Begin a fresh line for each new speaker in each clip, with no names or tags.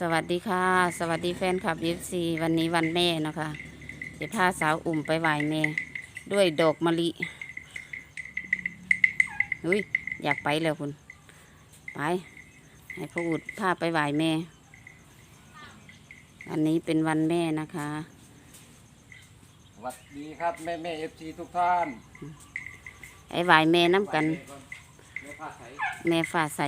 สวัสดีค่ะ สวัสดีแฟนคลับเอฟซีวันนี้วันแม่เนาะคะจะพาสาวอุ่มไปไหว้แม่ ด้วยดอกมะลิอุ้ยอยากไปแล้วคุณ ไป ให้พ่ออุดพาไปไหว้แม่ วันนี้เป็นวันแม่นะคะ
สวัสดีครับแม่แม่เอฟซีทุกท่าน
ไอ้ไหว้แม่น้ำกัน
แม่ผ้าใส
แม่ฝ่าใส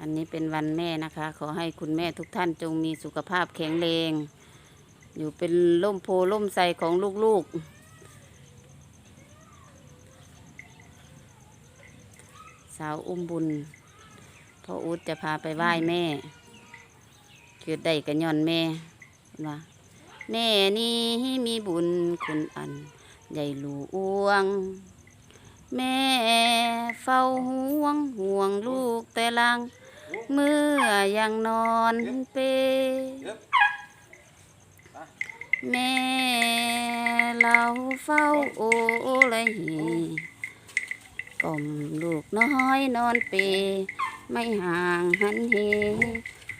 อั นนี้เป็นวันแม่นะคะ ขอให้คุณแม่ทุกท่านจงมีสุขภาพแข็งแรง อยู่เป็นล่มโพล่มใสของลูกๆ สาวอุ้มบุญพ่ออูดจะพาไปไหว้แม่เกิดได้กันย้อนแม่ว่าแม่นี้มีบุญคุณอันใหญ่หลวง แม่เฝ้าห่วงห่วงลูกแต่ลัง เมื่อยังนอนเป แม่เราเฝ้าโอเลยกล่อมลูกน้อยนอนเป ไม่ห่างหันเห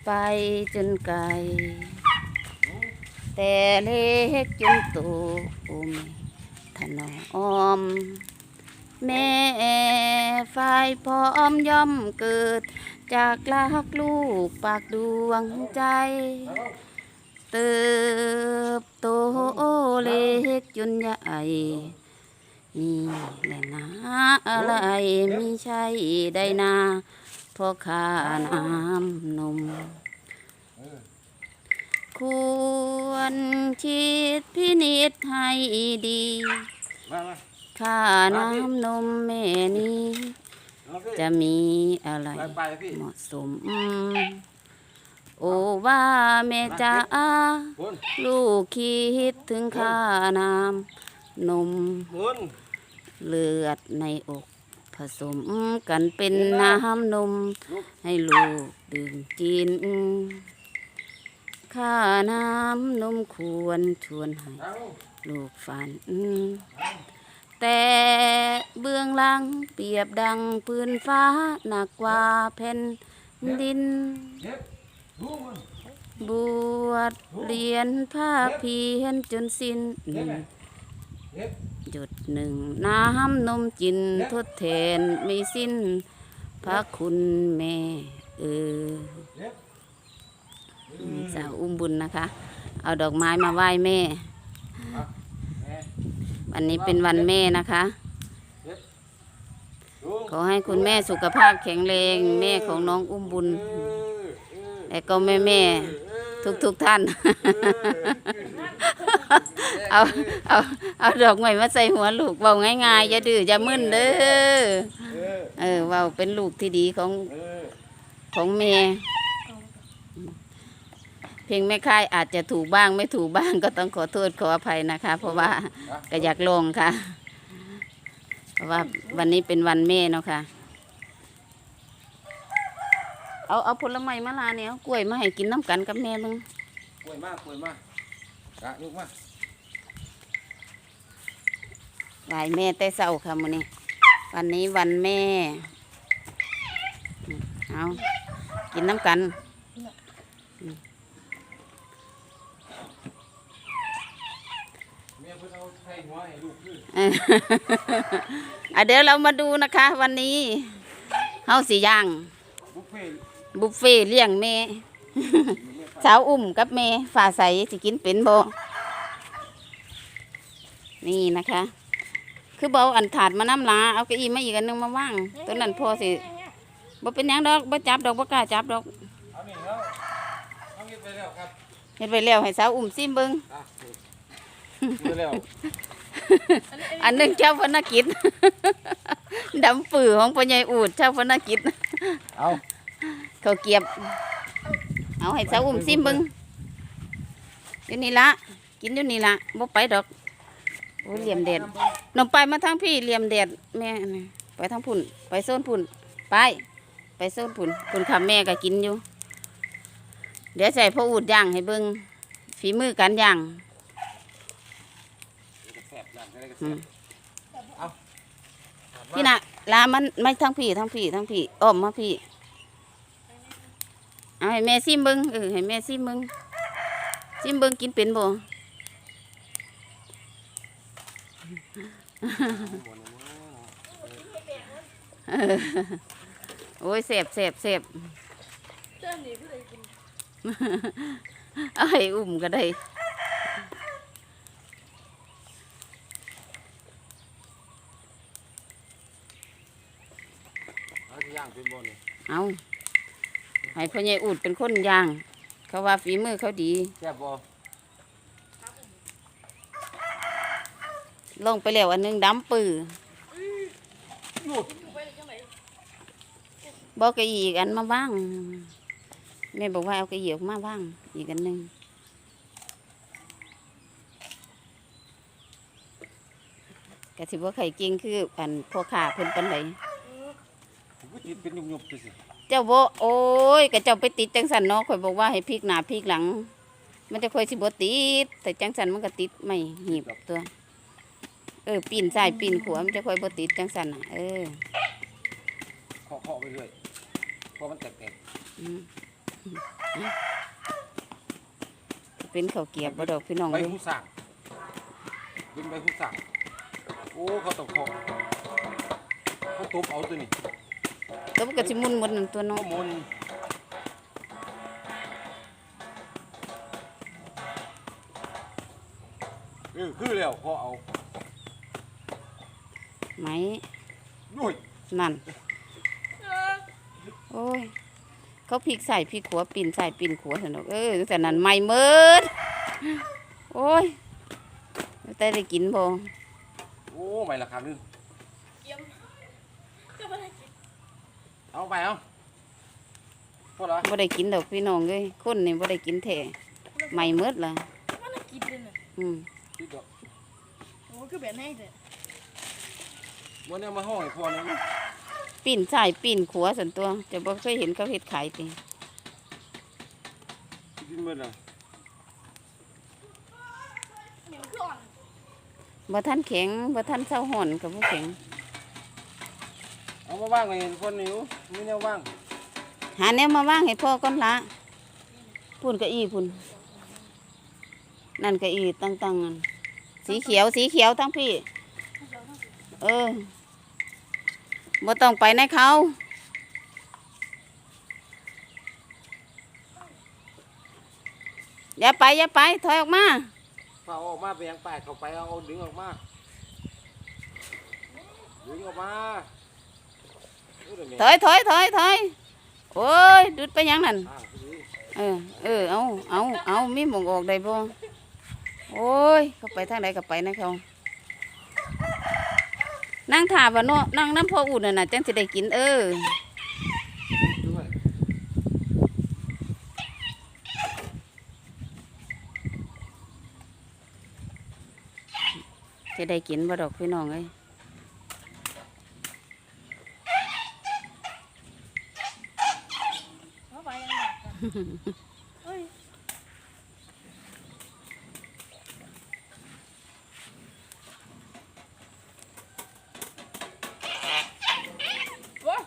ไปจนไกล แต่เล็กจนโตโอแม่ถนอม แม่ฝ่ายพร้อมย่อมเกิด จากลักลูกปากดวงใจ เติบโตเล็กจนใหญ่นี่แหละนะอะไรไม่ใช่ได้นาเพราะข้าน้ำนม ควรคิดพินิจให้ดี
มามา
ค่าน้ำนมแม่นี้
เอาพี่
จะมีอะไร
ไปไปพี่
เหมาะสมโอว่าแม่จ๋า
คุณ
ลูกคิดถึงค่าน้ำนม
คุณ
เลือดในอก ผสมกันเป็นน้ำนม ให้ลูกดื่มกินค่าน้ำนมควรชวนให้
เอา
ลูกฝัน แต่เบื้องหลังเปรียบดังปืนฟ้าหนักกว่าแผ่นดิน
บ
วชเรียนภาคเพียนจนสิ้น
เด็บไหมเด็บ
หยุดหนึ่งน้ำนมจินทดแทนไม่สิ้น พระคุณแม่เออสาวอุ้มบุญนะคะ เอาดอกไม้มาไหว้แม่ วันนี้เป็นวันแม่นะคะ ขอให้คุณแม่สุขภาพแข็งแรง แม่ของน้องอุ้มบุญ
เออเออ
และก็แม่แม่ทุกทุกท่าน เอาเอาเอาดอกไม้มาใส่หัวลูกเบาง่ายๆอย่าดื้ออย่ามึนเด้อ
เออ
เบาเป็นลูกที่ดีของของแม่ เพลงแม่ค่ายอาจจะถูกบ้างไม่ถูกบ้างก็ต้องขอโทษขออภัยนะคะ เพราะว่าก็อยากลองค่ะ เพราะว่าวันนี้เป็นวันแม่เนาะค่ะ เอาเอาผลไม้มาลาเนี่ยเอากล้วยมาให้กินน้ำกันกับแม่มึง
กล้วยมากกล้วยมากกะลูกมา
ไหวแม่แต่เศร้าค่ะมื้อนี้ วันนี้วันแม่ เอากินน้ำกัน
แม่เพิ่นเอาไข่ หัวให้ลูกคือ
เอออะเดี๋ยวเรามาดูนะคะ วันนี้เฮาสิย่าง
บุฟเฟ่ต์
บุฟเฟ่ต์เลี้ยงแม่ สาวอุ้มกับแม่ฝ่าใสสิกินเป็นบ่นี่นะคะ คือเบเอาอันถาดมาน้ำลาเอาเก้าอี้มาอีกอันหนึงมาว่างตัวนั้นพอสิบ่เป็นหยังดอกบ่จับดอกบ่กล้าจับดอก
เอานี่แล้วเอาเงินไปแล้วครับ
เฮ็ดไปแล้วให้สาวอุ้มซิมเบิ่ง
อะไปแล้ว
อันหนึงเจ้าพนักกิจดำปือของพ่อใหญ่อูดเจ้าพนักกิจ
เอา
เขาเกรียบ เอาให้สาวอุ้มซิมบิ่งอยู่นี่ละกินอยู่นี่ละบ่ไปดอกโอ้เหลี่ยมแดดนมไปมาทางพี่เหลี่ยมแดดแม่ไปทางพุ่น ไปโซนพุ่น ไป ไปโซนพุ่นพุ่นค่ะแม่ก็กินอยู่ เดี๋ยวใส่พ่ออูดย่างให้เบิ่งฝีมือการ
ย่าง อะไรก็
อื
แซ่บ
ม
เอา
พี่น่ะลามันไม่ทั้งพี่ทั้งพี่ทั้งพี่อ้อมมาพี่เอาให้แม่ซิมเบิ่งเออให้แม่ซิมเบิ่งซิมเบิ่งกินเป็นบ่เออโอ้ยเสบเสบเสบ
เจ้าหนีผู้ใดกิน
เอาให้อุ้มก็ได้
เอาที่ ย่างเป็นบนนี่
เอาให้พ่อใหญ่อูดเป็นคนย่าง เขาว่าฝีมือเขาดี
แซ่บบ่
ลงไปแล้วอันหนึงดำปือ
นู่น
ไปเลยจังไหน
บอกกะอีกอันมาว่างแม่บอกว่าเอากระเหียออกมาว่าง อีกอันหนึงกะสิว่าไข่เก่งคืออันพ่อขาเพิ่นปันได
ผมก็ ติดเป็นยุบๆไปสิ
เจ้าโบโอ้ยกะเจ้าไปติดจังสันเนาะข่อยบอกว่าให้พลิกหน้าพลิกหลัง มันจะค่อยสิบ่ติดแต่จังสันมันก็ติดไม่หีบตัว เออปีนซ้ายปีนขวามันจะค่อยบ่ติดจังสันน่ะเออ
เคาะเคาะไปเรื่อยเพราะมันแตก
อืมเป็นข้าวเกรียบบ่ดอกพี่น้อง
ๆใบ
เด้อ
หูสั่งเป็นใบหูสั่งโอ้เขาต้องเคาะเขาทุบเอาตัวนี้
ตัวมันก็สิมุนหมดนั่นตัว
ข้
เนาะ
อมูลเออคือแล้วพอเอา
ไหม
ด้วย
นั่น โอ้ย เขาพลิกใส่พลิกขวาปีนใส่ปีนขวาสนุกเออแต่นั้นไม่เมิดโอ้ยแต่ได้กินบ่
โอ้ไม่ราคานึง
เยี่ยมเจ้าไม่ได้กิน
เอาไปเอาพอแล้ว
บ่ได้กินดอกพี่น้องเอ้ยคนนี่บ่ได้กินแท้ไม่เมิดล่ะ
ไม่ได้กินเลยน่ะ
อืม
ติดดอก
โอ้คือแบบไหนเด้อ
วันนี้มาห้องให้พอนี่
ปีนใส่ปีนขวาส่วนตัวจะบ่เคยเห็นเขาเฮ็ดขายติ
กินหมดแล้ว
เหนียวคืออ่อน
บ่ทันแข็งบ่ทันเซาห่อนก็บ่แข็ง
เอามาว่างไว้เห็นคนนิ้วมีแนวว่าง
หาแนวมาว่างให้พ่อก่อนละพุ่นเก็อีพุ่นนั่นเก็อีตั้งๆนั่นสีเขียวสีเขียวทั้งพี่ เออบ่ต้องไปในเขาอย่าไปอย่าไปถอยออกมา
พาเอาออกมาไปยังแปดเข้าไปเอาเอาดึงออกมาดึงออกมาอู้เดี๋ยวแม่
ถอยถอยถอยถอยโอ้ยดุดไปยังนั่นเออเออเอาเอาเอามีหมองออกได้บ่โอ้ยเขาไปทางใดก็ไปนะเขานั่งถาบ่เนาะนั่งน้ำพออุ่นน่ะนะจังสิได้กินเออจะได้กินบ่ดอกพี่น้องเอ้ย
เอาไปยังดั กกันเฮ้ยว้า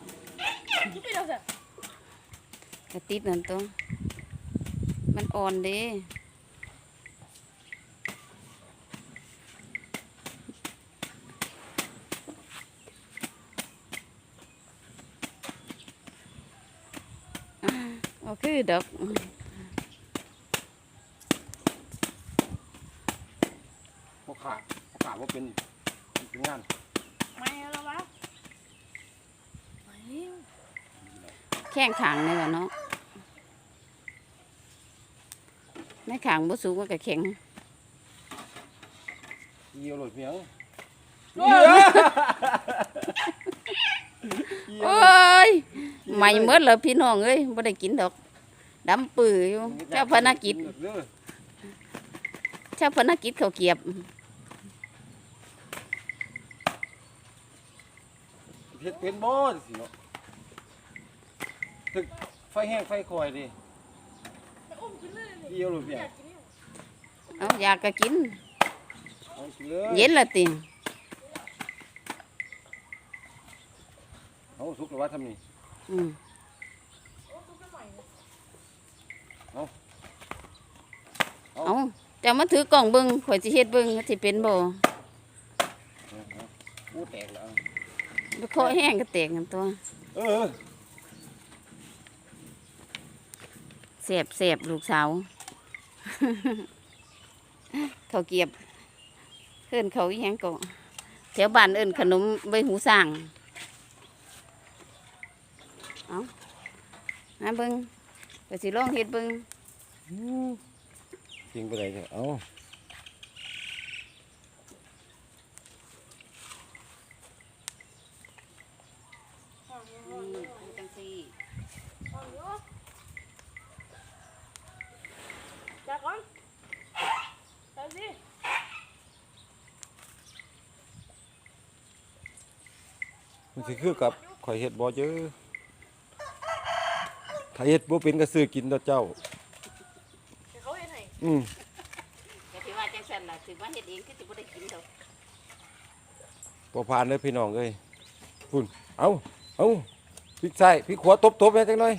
คือไปแล้วสิ
กระติดนั่นตัวมันอ่อนดีโอ คือดอก
พวกขาดพวกขาดว่าเป็นเป็นงาน
ไม่แล้ววะไม่แล้ว
แข้งขางนี่วะเนาะในขางบ่สูงมันก็แข็ง
เยี่ยวหลุดเพียง
โอ้ยไม่เมื่อเลยพี่น้องเอ้ยบ่ได้กินดอก ดำปื้ออยู่เจ้าพนักกิจ
เด้อ
เจ้าพนักกิจเขาวเกียบ
เฮ็ดเป็นบ่สิเนาะถึกไฟแห้งไฟคอยดิ
โอ้
เยี่ยวหรือเปล่า
เอาอยากก็กิน
เอากินเลย
เย็นละติ
เอาสุกหรือว่าทำนี่
อืม
เอา
เอาจะมาถือกล่องเบิ่งข่อยสิเฮ็ดเบิ่งว่าสิเป็นบ่
เอาเอาอู้แตกแล้ว
ไปเคาะแห้งก็แตกกันตัว
เออ
แสบแสบลูกสาว เขาวเกรียบเอิ้นเขาอีหยังก็แถวบ้านเอิ้นขนมใบหูสร้างเอามาเบิ่งก็สิลองเฮ็ดเบิ่ง
จริงไปเลยเถอะเอา
นี่จังซี่
จับก่อนจับสิ
มันสิคือกับข่อยเฮ็ดบ่เจอถ้าเฮ็ดบ่เป็นก็ซื้อกินต่อเจ้า
เดี๋ยวเขาเห็นให้
อืม
ก็สิว่าจังซั่นล่ะสิว่าเฮ็ดเองคือสิบ่ได้กินดอก
บ่ผ่านเด้อพี่น้องเอ้ยพุ่นเอาเอาพริกใส่พริกขวาตบๆแม่จังหน่อย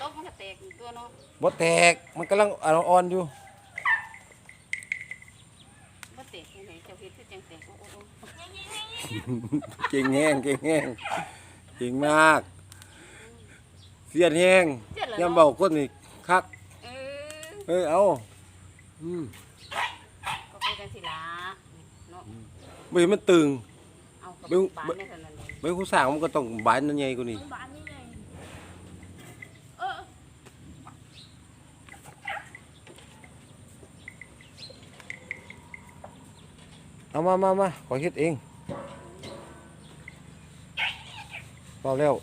ตบมันก็แตกตัวเนาะ
บ่แตกมันกำลังอ่อนๆอยู่
บ่แตกจังไดเจ้าเฮ็ดคือจังแตกโอ้โอ้
เก่งแห้งเก่งแห้งเก่งมาก เสียดแห้ง
เจ็ดแล้ว
ยาม
เนาะ
เบาคนนี่คัก
เออ
เอ้ยเอาอืม
ก็คือจังซี่ล่ะเนาะ
บ่เห็นมันตึง
เอากับ
เบิ่ง
บ้านในเท่านั้นเอง
ใบหูสร้างมันก็ต้องบานนั่นใหญ่กว่านี้
มันบานนี่ไงเออ
เอามามามาขอเฮ็ดเองพอแล้ว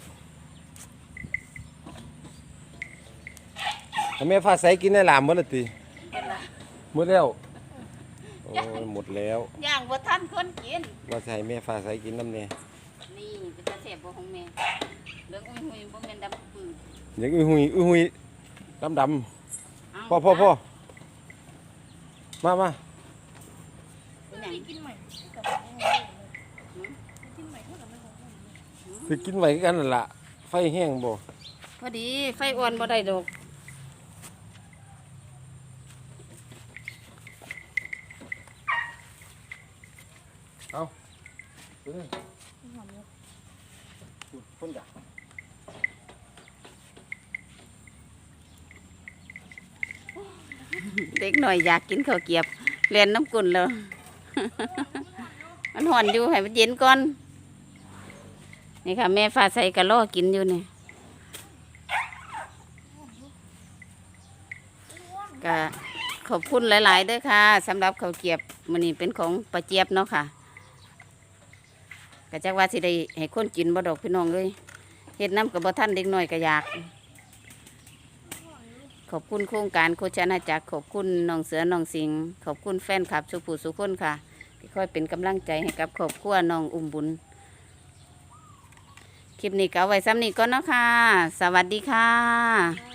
เอา แม่ฟ้าใสกินได้หลามหมดและติ
เห็นล่ะ
หมดแล้วโอ้ยหมดแล้ว
ย่างบ่ทันคนกิน
ว่าสิให้แม่ฟ้าใสกินน้ำแน่
นี่เป็นตาแสบบ่ของแม่เหลืองอุ้ยหุยบ่แม่นดำปื้อ
อย่างอุ้ยหุยอุ้ยหุยดำดำ
เา
พ่อพ่อพ่อมามา
เป็นหยัง
พี่กินใหม่แต่ไม่งงเลยกินใหม่เท่ากับไม่งงเลย
สิกินไว้คือกันนั่นล่ะ ไฟแห้งบ่
พอดี ไฟอ่อนบ่ได้ดอก
เอ้ยคนอยาก
เด็กหน่อยอยากกินข้าวเกียบเรียนน้ำกุนแล้ว มันห่อนอยู่ให้มันเย็นก่อน นี่ค่ะ แม่ฟ้าใส่กระลอกินอยู่เนี่ยก็ขอบคุณหลายๆเด้อค่ะสำหรับข้าวเกียบมันนี้เป็นของป้าเจี๊ยบเนาะค่ะ ก็จักว่าสิได้ให้คนกินบ่ดอกพี่น้องเลยเฮ็ดน้ำกับบ่ท่านเด็กน้อยก็อยาก ขอบคุณโครงการโคชนาจักรขอบคุณน้องเสือน้องสิงห์ขอบคุณแฟนคลับสุผู้สุคนค่ะที่คอยเป็นกำลังใจให้กับครอบครัวน้องอุ้มบุญ คลิปนี้ก็เอาไว้ซ้ำนี้ก็นาะค่ะ สวัสดีค่ะ